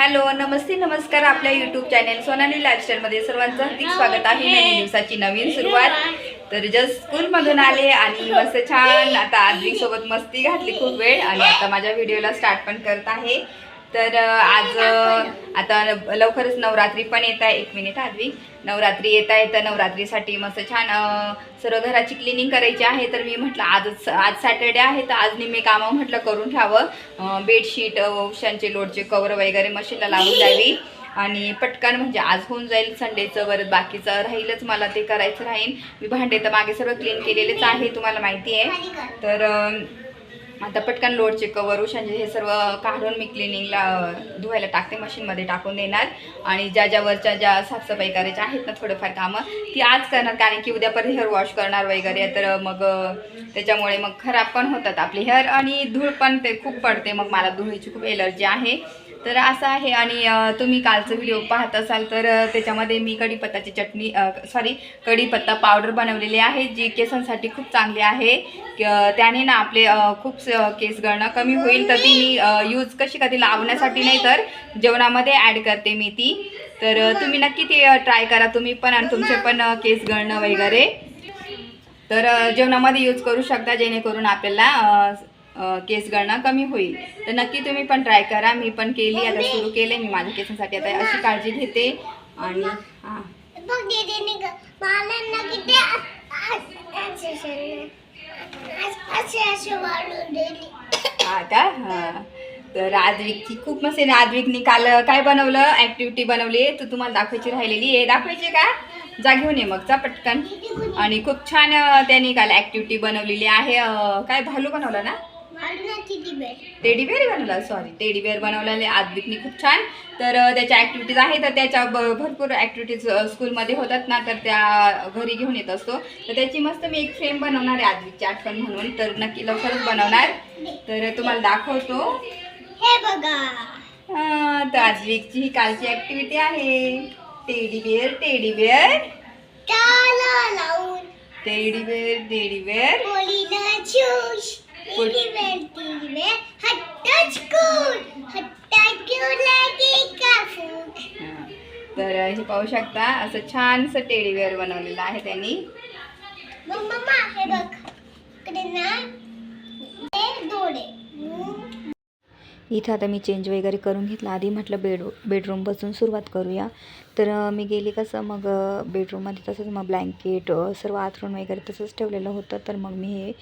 Hello नमस्ते नमस्कार आपल्या YouTube channel Sonali लाईफस्टाईलमध्ये सर्वांचं हार्दिक स्वागत आहे. नवीन दिवसाची नवीन सुरुवात. तर जस्ट स्कूलमधून आले आणि मस्त छान आता आद्विक सोबत मस्ती घातली खूप वेळ. आणि आता माझ्या व्हिडिओला स्टार्ट पण करत आहे. तर आज आता लवकरच नवरात्री पण येत आहे. एक मिनिट आद्विक नवरात्री येत आहे तर नवरात्रीसाठी मस्त छान सर्व घराची क्लिनिंग करायची आहे. तर मी म्हटलं आजच आज सॅटर्डे आहे तर आज निम्मे कामं म्हटलं करून ठेवावं बेडशीट उशांचे लोडचे कवर वगैरे मशीनला लावून द्यावी. आणि पटकन म्हणजे आज होऊन जाईल संडेचं परत बाकीचं राहीलच. मला ते करायचं राहील मी भांडे तर मागे सर्व क्लीन केलेलेच आहे तुम्हाला माहिती आहे. तर आता पटकन लोडचे कवर उशांचे हे सर्व काढून मी क्लिनिंगला धुवायला टाकते. मशीनमध्ये टाकून देणार. आणि ज्या ज्या वरच्या ज्या साफसफाई करायच्या आहेत ना थोडंफार कामं ती आज करणार. कारण की उद्या परत हेअर वॉश करणार वगैरे. तर मग त्याच्यामुळे मग खराब पण होतात आपले हेअर आणि धूळ पण ते खूप पडते. मग मला धुळीची खूप एलर्जी आहे. तर असं आहे आणि तुम्ही कालचं व्हिडिओ पाहत असाल तर त्याच्यामध्ये मी कढीपत्ताची चटणी सॉरी कढीपत्ता पावडर बनवलेली आहे जी केसांसाठी खूप चांगली आहे. क- त्याने ना आपले खूप स- केस गळणं कमी होईल तर ती मी यूज कशी कधी लावण्यासाठी नाही तर जेवणामध्ये ॲड करते मी ती. तर तुम्ही नक्की ते ट्राय करा तुम्ही पण आणि तुमचे पण केस गळणं वगैरे. तर जेवणामध्ये यूज करू शकता जेणेकरून आपल्याला केस गळणं कमी होईल. तर नक्की तुम्ही पण ट्राय करा. मी पण केली. आता सुरू केले. मी माझ्या केसांसाठी आता अशी काळजी घेते. आणि हां. बघ दीदीने ग- मला ना किती आ- आ- असे असे- असे असे वाढून दिली का हां. तर आद्विकची खूप मस्त आद्विकनी काल काय बनवलं? ॲक्टिव्हिटी बनवली. तर तुम्हाला दाखवायची राहिलेली आहे. दाखवायची का? जा घेऊन ये मग. जा पटकन. आणि खूप छान त्यांनी काल ॲक्टिव्हिटी बनवलेली आहे. काय भालू बनवला ना? टेडी बेअर बनवला सॉरी टेडी बेअर बनवलेले आद्विकनी खूप छान. तर त्याच्या ॲक्टिव्हिटीज आहे तर त्याच्या ब- भरपूर ॲक्टिव्हिटीज स्कूलमध्ये होतात ना तर त्या घरी घेऊन येत असतो. तर त्याची मस्त मी एक फ्रेम बनवणार आहे आद्विकची आठवण म्हणून. तर नक्की लवकरच बनवणार. तर तुम्हाला दाखवतो. हे बघा. हा, तर आद्विकची ही कालची ॲक्टिव्हिटी आहे. Teddy bear teddy bear teddy bear teddy bear हा. तर हे पाहू शकता असं छानसं टेडी बेअर बनवलेलं आहे त्यांनी. मम्मा हे बघ. ना दोडे. इथं आता मी चेंज वगैरे करून घेतला. आधी म्हटलं बेड बेडरूमपासून सुरुवात करूया. तर मी गेली कसं मग बेडरूममध्ये तसंच मग ब्लँकेट सर्व आथरून वगैरे तसंच ठेवलेलं होतं. तर मग मी हे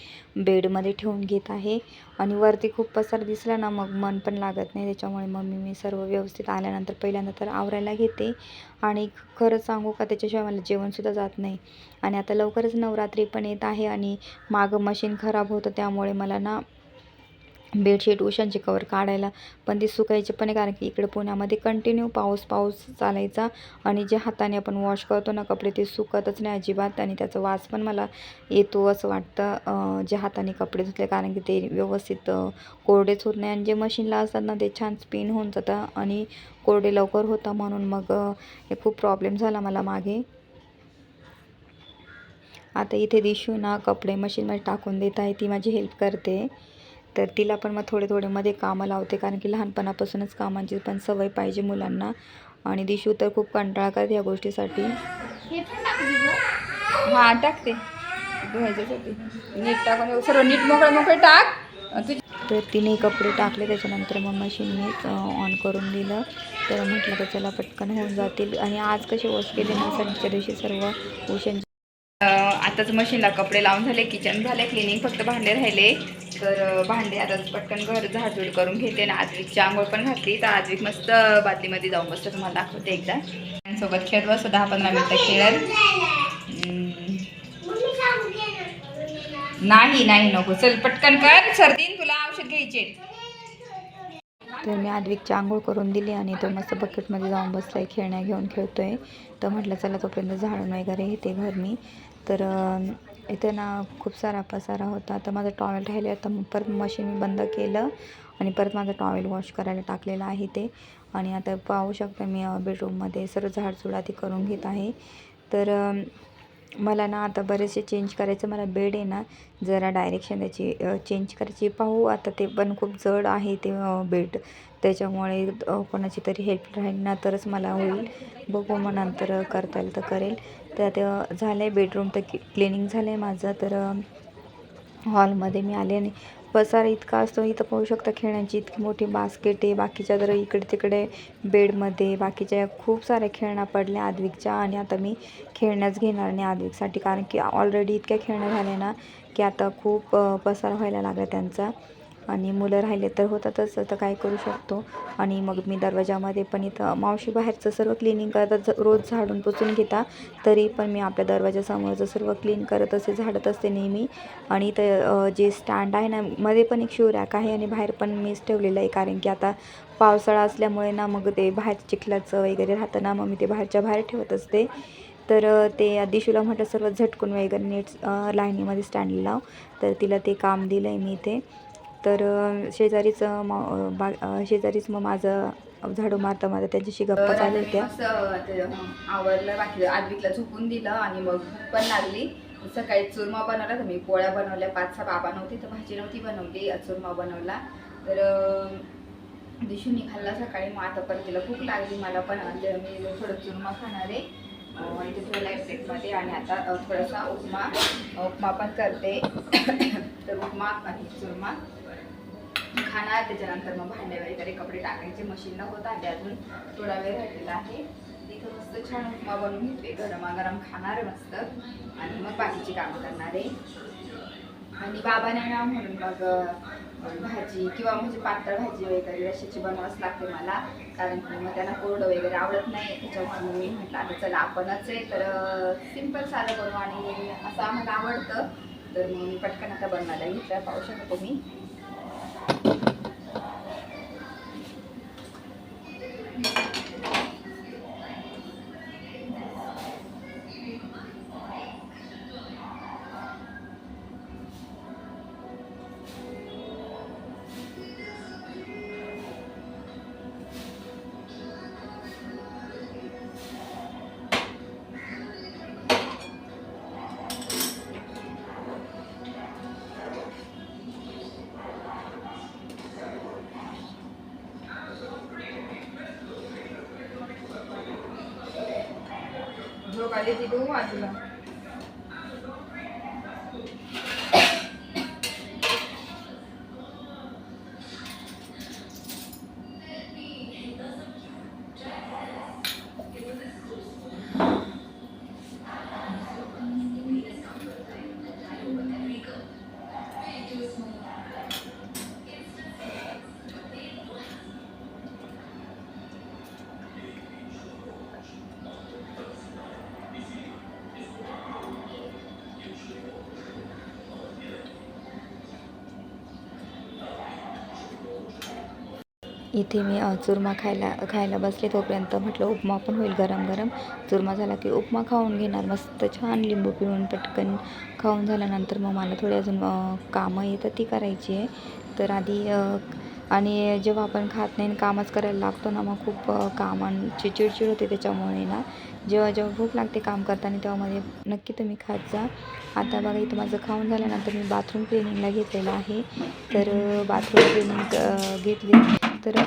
बेडमध्ये ठेवून घेत आहे. आणि वरती खूप पसार दिसला ना मग मन पण लागत नाही. त्याच्यामुळे मग मी मी सर्व व्यवस्थित आल्यानंतर पहिल्यांदा तर आवरायला घेते. आणि खरंच सांगू का त्याच्याशिवाय मला जेवणसुद्धा जात नाही. आणि आता लवकरच नवरात्री पण येत आहे आणि मागं मशीन खराब होतं त्यामुळे मला ना बेडशीट उशांचे कवर काढायला पण ते सुकायचे पण आहे कारण की इकडे पुण्यामध्ये कंटिन्यू पाऊस पाऊस चालायचा आणि जे हाताने आपण वॉश करतो ना कपडे ते सुकतच नाही अजिबात आणि त्याचा वास पण मला येतो असं वाटतं. जे हाताने कपडे धुतले कारण की ते व्यवस्थित कोरडेच होत नाही आणि जे मशीनला असतात ना ते छान स्पिन होऊन जातं आणि कोरडे लवकर होतं म्हणून मग हे खूप प्रॉब्लेम झाला मला मागे. आता इथे दिशू ना कपडे मशीनमध्ये टाकून देत आहे ती माझी हेल्प करते. तर तिला पण मग थोडे थोडे मध्ये कामं लावते कारण की लहानपणापासूनच कामांची पण सवय पाहिजे मुलांना. आणि दिशू तर खूप कंटाळा करते या गोष्टीसाठी. हे टाकते. नीट टाकून सर्व नीट मोकळे मोकळे टाक. तर तिने कपडे टाकले त्याच्यानंतर मग मशीन मी ऑन करून दिलं. तर म्हटलं तर चला पटकन होऊन जातील. आणि आज कसे वॉश केले ना सणाच्या दिवशी सर्व उशांचे आताच मशीनला कपडे लावून झाले किचन झाले क्लिनिंग फक्त भांडे राहिले. तर भांडे आता पटकन घर झाडझूड करून घेते ना आद्विकची आंघोळ पण घातली. तर आजविक मस्त बादलीमध्ये जाऊन बसतो तुम्हाला दाखवते एकदा. सोबत खेळत बसतो दहा पंधरा मिनटं खेळत नाही नाही नको. चल पटकन कर. सर्दीन तुला औषध घ्यायचे. तर मी आद्विकची आंघोळ करून दिली आणि तो मस्त बकेटमध्ये जाऊन बसलाय खेळण्या घेऊन खेळतोय. तर म्हटलं चला तोपर्यंत झाडून वगैरे येते घर मी. तर इथं ना खूप सारा पसारा होता. तर माझं टॉवेल राहिले तर मग परत मशीन मी बंद केलं आणि परत माझं टॉवेल वॉश करायला टाकलेलं आहे ते. आणि आता पाहू शकता मी बेडरूममध्ये सर्व झाडझुडा आधी करून घेत आहे. तर मला ना आता बरेचसे चेंज करायचं मला बेड आहे ना जरा डायरेक्शन त्याची चेंज करायची. पाहू आता ते पण खूप जड आहे ते बेड त्याच्यामुळे कोणाची तरी हेल्प राहील ना तरच मला होईल. बघू मग नंतर करता येईल तर करेल. तर झालं आहे बेडरूम तर क्लिनिंग झालं आहे माझं. तर हॉलमध्ये मी आले आणि पसारा इतका असतो इथं पाहू शकता खेळण्याची इतकी मोठी बास्केट आहे. बाकीच्या जर इकडे तिकडे बेडमध्ये बाकीच्या खूप साऱ्या खेळण्या पडल्या आदविकच्या आणि आता मी खेळण्याच घेणार नाही आद्विकसाठी. कारण की ऑलरेडी इतक्या खेळण्या झाल्या ना की आता खूप पसार पसारा व्हायला लागला त्यांचा. आणि मुलं राहिले तर होतातच तर काय करू शकतो? आणि मग मी दरवाजामध्ये पण इथं मावशी बाहेरचं सर्व क्लिनिंग करतात रोज झाडून पुसून घेता तरी पण मी आपल्या दरवाजासमोरचं सर्व क्लीन करत असते झाडत असते नेहमी. आणि इथं जे स्टँड आहे ना मध्ये पण एक शू रॅक आहे आणि बाहेर पण मीच ठेवलेलं आहे कारण की आता पावसाळा असल्यामुळे ना मग ते बाहेर चिखलाचं वगैरे राहतं ना मग मी ते बाहेरच्या बाहेर ठेवत असते. तर ते दिशूला म्हटलं सर्व झटकून वगैरे नीट लाईनीमध्ये स्टँड लाव. तर तिला ते काम दिलं आहे मी इथे. तर शेजारीच अ, मा अ, बा शेजारीच मग माझं झाडू मारता मारता त्यांच्याशी गप्पा चालू होत्या. आवरलं बाकी आद्विकला झोपून दिलं आणि मग भूक पण लागली. सकाळी चुरमा बनवला तर मी पोळ्या बनवल्या. पाच सहा बाबा नव्हती तर भाजी नव्हती बनवली. चुरमा बनवला. तर अं, दिशूनी खाल्ला सकाळी. मग आता पण तिला भूक लागली. मला पण मी थोडं चुरमा खाणार आहे. ते ठेवला आहे प्लेटमध्ये आणि आता थोडासा उपमा उपमा पण करते. तर उपमा आणि चुरमा. खाणार त्याच्यानंतर मग भांडे वगैरे कपडे टाकायचे. मशीनला होता आले अजून. थोडा वेळ राहिलेला आहे. तिथं मस्त छान उपमा बनवून घेते गरमागरम खाणार मस्त. आणि मग बाकीची कामं करणार आहे. आणि बाबाने ना म्हणून मग भाजी किंवा म्हणजे पातळ भाजी वगैरे अशाची बनवावंच लागते मला. कारण की मग त्यांना कोरडं वगैरे आवडत नाही. त्याच्यामुळे मी म्हटलं आता चला आपणच आहे. तर सिंपल साधं बनवू आणि असं आम्हाला आवडतं. तर मग मी पटकन आता बनवायला घेतलं पाहू शकतो मी झोप आली ती तू इथे मी चुरमा खायला खायला बसले तोपर्यंत म्हटलं उपमा पण होईल गरम गरम. चुरमा झाला की उपमा खाऊन घेणार मस्त छान लिंबू पिळून पटकन खाऊन झाल्यानंतर मग मला थोडी अजून कामं येतात ती करायची आहे. तर आधी आणि जेव्हा आपण खात नाही आणि कामच करायला लागतो ना मग खूप कामांची चिडचिड होते त्याच्यामुळे ना जेव्हा जेव्हा भूक लागते काम करताना तेव्हा मध्ये नक्की तुम्ही खात जा. आता बघा इथं माझं खाऊन झाल्यानंतर मी बाथरूम क्लिनिंगला घेतलेलं आहे. तर बाथरूम क्लिनिंग घेतली. तर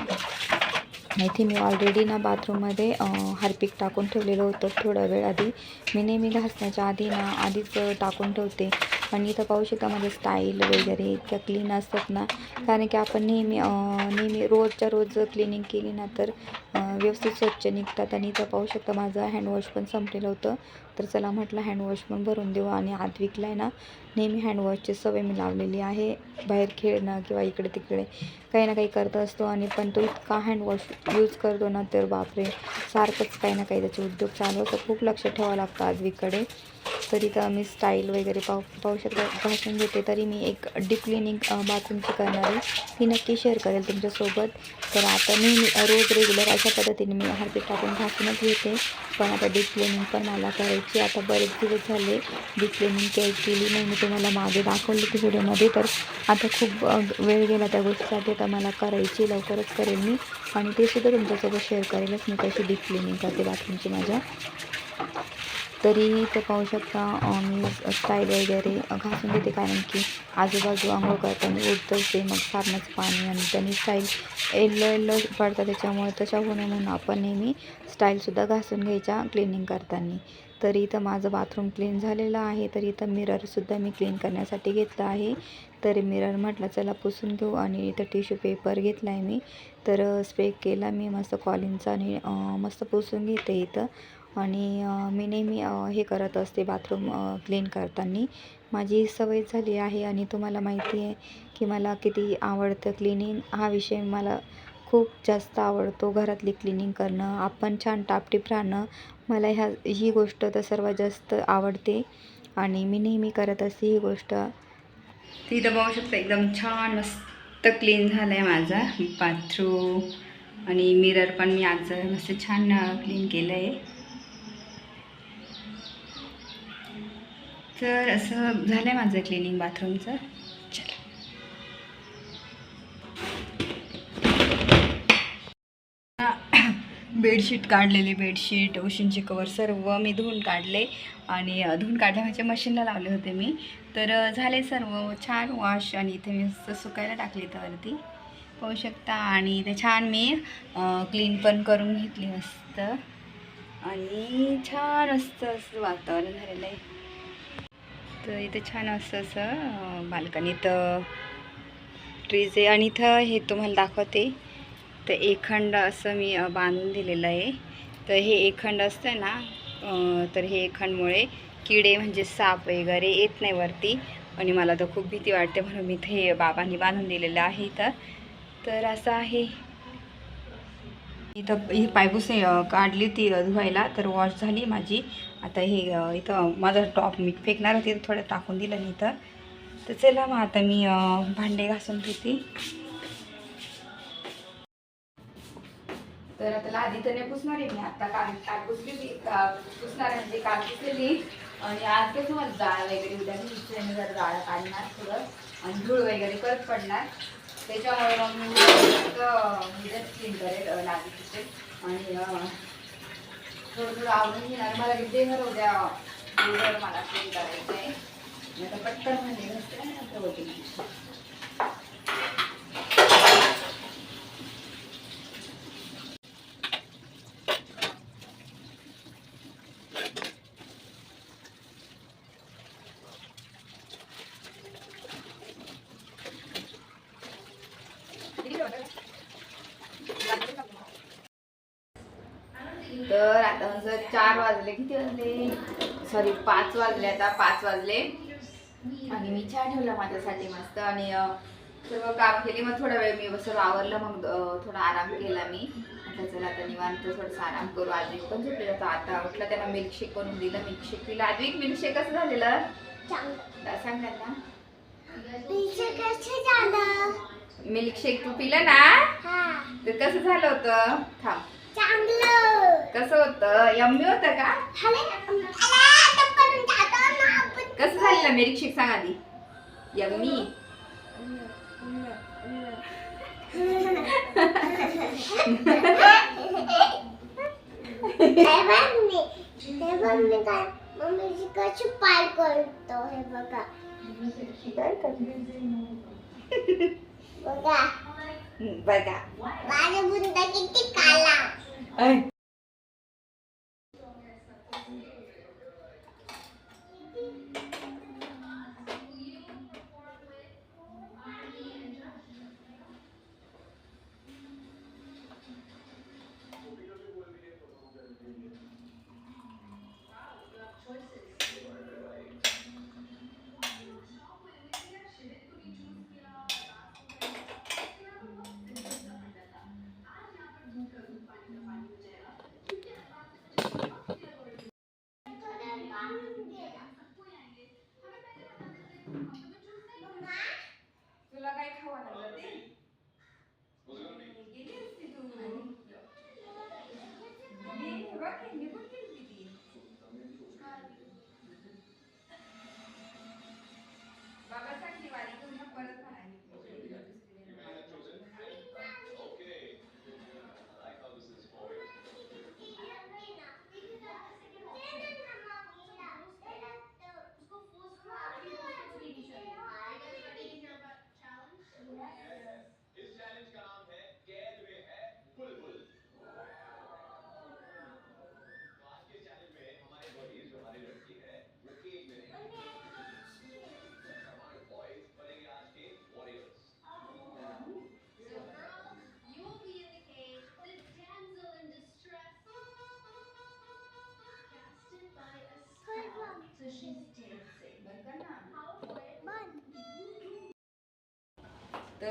इथे मी ऑलरेडी ना बाथरूममध्ये हार्पिक टाकून ठेवलेलं होतं थोडा वेळ आधी. मी नेहमी घासण्याच्या आधी ना आधीच टाकून ठेवते. आणि इथं पाहू शकता माझं स्टाईल वगैरे इतक्या क्लीन असतात ना. कारण की आपण नेहमी नेहमी रोजच्या रोज क्लिनिंग केली ना तर व्यवस्थित स्वच्छ निघतात. आणि इथं पाहू शकता माझं हँडवॉश पण संपलेलं होतं. तर चला म्हटलं हँडवॉश पण भरून देऊ आणि आत्विकला आहे ना. नेहमी हँडवॉशची सवय मी लावलेली आहे. बाहेर खेळणं किंवा इकडे तिकडे काही ना काही करत असतो आणि पण तो इतका हँडवॉश यूज करतो ना तर बापरे. सारखंच काही ना काही त्याचे उद्योग चालू असतो खूप लक्ष ठेवावं लागतं आद्विककडे तरी तर मी स्टाईल वगैरे पाहू पाहू शकता. भाषण घेते तरी मी एक डीप क्लिनिंग बाथरूमची करणार आहे ती नक्की शेअर करेल तुमच्यासोबत. तर आता नेहमी रोज रेग्युलर अशा पद्धतीने मी हार्पिक टाकून भाषणच घेते. पण आता डीप क्लिनिंग पण मला करायची आता बरेच दिवस झाले डीप क्लिनिंग केली नाही. मी तुम्हाला मागे दाखवली की व्हिडिओमध्ये. तर आता खूप वेळ गेला त्या गोष्टीसाठी. आता मला करायची लवकरच करेल मी. आणि ते सुद्धा तुमच्यासोबत शेअर करेलच. मी कशी डीप करते बाथरूमची माझ्या. तरी तर पाहू शकता मी स्टाईल वगैरे घासून घेते कारण की आजूबाजू आंघोळ करताना उडतंच ते मग साबणाचं पाणी आणि त्यांनी स्टाईल येल्लो येल्लो पडतं. त्याच्यामुळे तशा होऊ नये म्हणून आपण नेहमी स्टाईलसुद्धा घासून घ्यायच्या क्लिनिंग करताना. तर इथं माझं बाथरूम क्लीन झालेलं आहे. तर इथं मिररसुद्धा मी क्लीन करण्यासाठी घेतलं आहे. तर मिरर म्हटलं चला पुसून घेऊ. आणि इथं टिश्यू पेपर घेतला आहे मी. तर स्प्रे केला मी मस्त कॉलिनचा आणि मस्त पुसून घेते इथं. आणि मी नेहमी हे करत असते बाथरूम क्लीन करताना. माझी सवय झाली आहे आणि तुम्हाला माहिती आहे की मला किती आवडतं क्लिनिंग हा विषय मला खूप जास्त आवडतो घरातली क्लिनिंग करणं. आपण छान टापटीप राहणं. मला ह्या ही गोष्ट तर सर्वात जास्त आवडते. आणि मी नेहमी करत असते ही गोष्ट. ती इथं बघू शकता एकदम छान मस्त क्लीन झालं आहे माझा. बाथरूम आणि मिरर पण मी आज मस्त छान क्लीन केलं आहे तर असं झालं आहे माझं क्लिनिंग बाथरूमचं बेडशीट काढलेली बेडशीट उशींचे कवर सर्व मी धुवून काढले आणि धुवून काढले म्हणजे मशीनला लावले होते मी. तर झाले सर्व छान वॉश आणि इथे मी सुकायला टाकली त्यावरती पाहू शकता आणि इथे छान मी क्लीन पण करून घेतली मस्त. आणि छान असतं असं वातावरण झालेलं आहे. तर इथे छान असं असं बाल्कनीत ट्रीज आहे. आणि इथं हे तुम्हाला दाखवते. तर एकखंड असं मी बांधून दिलेलं आहे. तर हे एकखंड असतं ना तर हे एखंडमुळे किडे म्हणजे साप वगैरे येत नाही वरती. आणि मला तर खूप भीती वाटते म्हणून मी ते बाबांनी बांधून दिलेलं आहे इथं. तर असं आहे. इथं ही पायपूस काढली ती धुवायला तर वॉश झाली माझी. आता हे इथं माझा टॉप मी फेकणार होती थोडं टाकून दिलं नाही तर चला मग आता मी भांडे घासून घेते. तर आता लादी तर नाही पुसणार आहे मी. आता काल काल पुसलेली का- पुसणार आहे म्हणजे काल पुसलेली आणि आज कसं तुम्हाला जाळ वगैरे उद्या घ्यायची जर जाळ काढणार थोडं. आणि धूळ वगैरे परत पडणार. त्याच्यामुळे मग मी फक्त उद्याच क्लीन करेल अं, लादी आणि थोडं थोडं आवडून घेणार. मला देणार उद्या मला क्लीन करायचं आहे आता पटकन म्हणजे घसते आणि नंतर होते तर आता जर चार वाजले. किती वाजले? सॉरी पाच वाजले आता पाच वाजले. आणि मी चहा ठेवला माझ्यासाठी मस्त. आणि सर्व काम केले. मग थोडा वेळ मी सर्व आवरलं मग थोडा आराम केला मी. म्हटलं चला आता निवांत थोडंसं आराम करू. आद्विक पण झोपलेला होता. आता उठला त्याला मिल्कशेक करून दिलं. मिल्कशेक पिलं. आद्विक मिल्कशेक कसं झालेलं? सांग झालं? मिल्कशेक तू पिलं ना? हा. तर कसं झालं होतं? थांब. चांगलं. कसं होतं? यम्मी होतं का? करून जातो ना कसं मिल्कशेक सांग आधी? यम्मी. हे बघ हे बघ काय पाय करतो हे बघा बघा हम्म, बघा माझा बुंदा किती काला ऐ.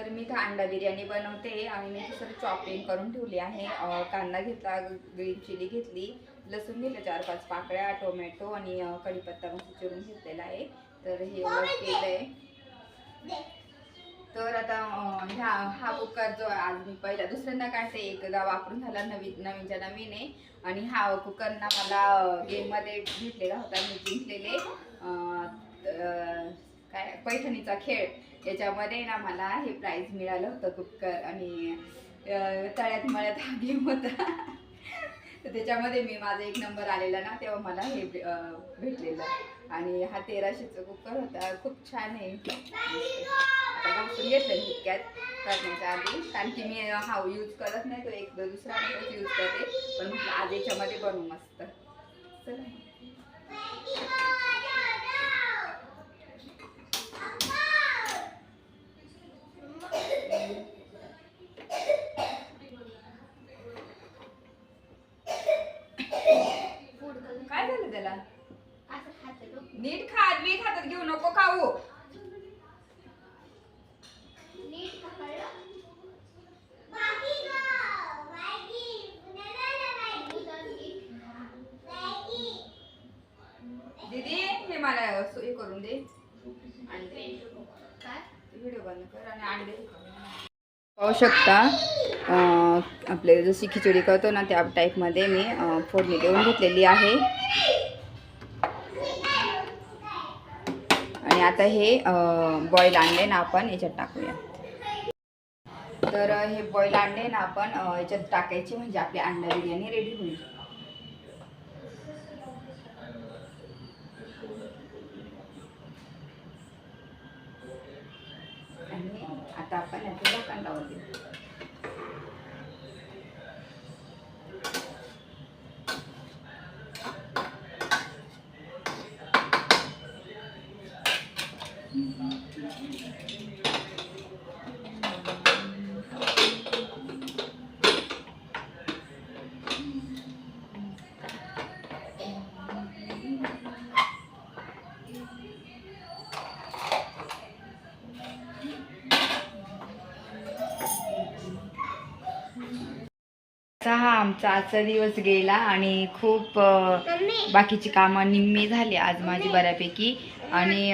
तर मी इथं अंडा बिर्याणी बनवते आणि मी सर चॉपिंग करून ठेवली आहे. कांदा घेतला ग्रीन चिली घेतली लसूण घेतलं चार पाच पाकळ्या टोमॅटो आणि कढीपत्ता मस्त चिरून घेतलेला आहे. तर हे एवढं केलं आहे तर आता ह्या हा कुकर जो आज मी पहिला दुसऱ्यांदा काढते एकदा वापरून झाला नवीन नवीनच्या नवीन आहे. आणि हा कुकर ना मला गेममध्ये भेटलेला होता मी जिंकलेले. काय पैठणीचा खेळ. याच्यामध्ये ना मला हे प्राईज मिळालं होतं कुकर आणि तळ्यात मळ्यात हा गेम होता. तर त्याच्यामध्ये मी माझा एक नंबर आलेला ना तेव्हा मला हे भेटलेलं. आणि हा तेराशेचा कुकर होता. खूप छान आहे. आता घेतलं मी इतक्यात. करण्याच्या आधी. कारण की मी हा यूज करत नाही तो एक दुसरा यूज करते. पण म्हटलं आज याच्यामध्ये बनवू मस्त. चला काय झालं त्याला नीट खा मी खातात घेऊ नको खाऊ दीदी मला असं हे करून दे. अंडे व्हिडिओ बंद कर आणि अंडे पाहू शकता आपले जशी खिचडी करतो ना त्या टाईपमध्ये मी फोडणी देऊन घेतलेली आहे. आणि आता हे बॉईल अंडे ना आपण याच्यात टाकूया. तर हे बॉईल अंडे ना आपण याच्यात टाकायचे म्हणजे आपली अंडा बिर्याणी रेडी होईल. आणि आता आपण याचं झाकण असा हा आमचा आजचा दिवस गेला आणि खूप बाकीची कामं निम्मी झाली आज माझी बऱ्यापैकी. आणि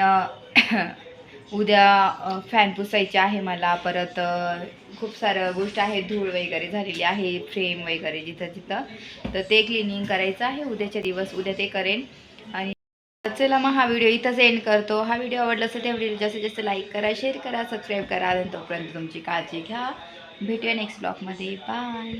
उद्या फॅन पुसायचे आहे मला. परत खूप सारं गोष्ट आहे. धूळ वगैरे झालेली आहे फ्रेम वगैरे जिथं जिथं. तर ते क्लिनिंग करायचं आहे. उद्याच्या दिवस उद्या ते करेन. आणि चला मग हा व्हिडिओ इथंच एंड करतो. हा व्हिडिओ आवडला असेल त्या व्हिडिओ जास्तीत जास्त लाईक करा शेअर करा सबस्क्राईब करा. आणि तोपर्यंत तुमची काळजी घ्या. भेटूया नेक्स्ट ब्लॉगमध्ये बाय